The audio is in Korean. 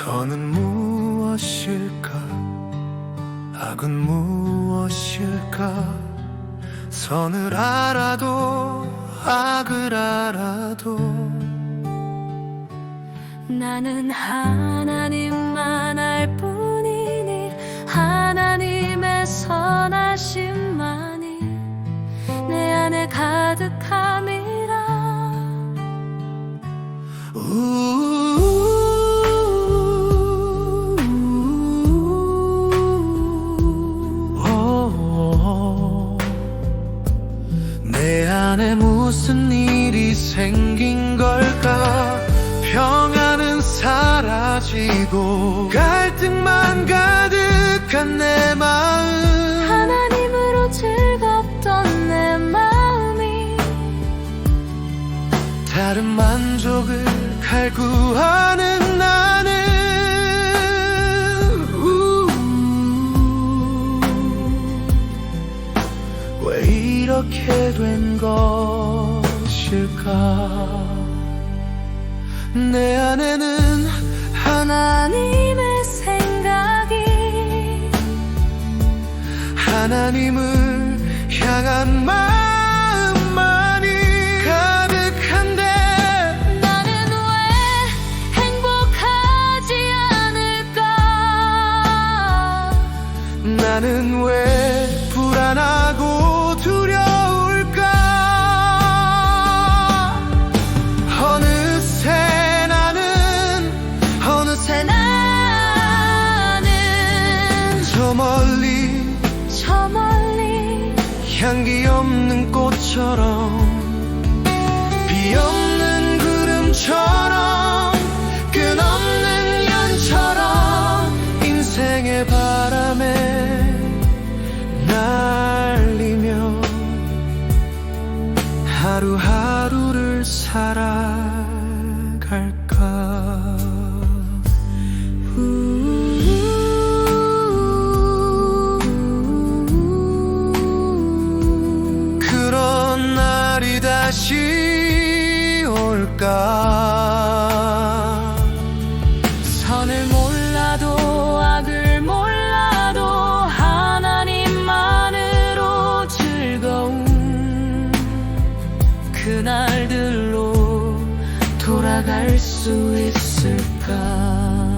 선은 무엇일까? 악은 무엇일까? 선을 알아도 악을 알아도. 나는 하나님만 알 뿐이니 하나님의 선하심만이 내 안에 가득 안에 무슨 일이 생긴 걸까? 평안은 사라지고 갈등만 가득한 내 마음. 하나님으로 즐겁던 내 마음이 다른 만족을 갈구하는 이렇게 된 것일까? 내 안에는 하나님의 생각이 하나님을 향한 마음만이 가득한데 나는 왜 멀리 저 멀리 향기 없는 꽃처럼 비 없는 구름처럼 끝없는 연처럼 인생의 바람에 날리며 하루하루를 살아 올까? 선을 몰라도 악을 몰라도 하나님만으로 즐거운 그날들로 돌아갈 수 있을까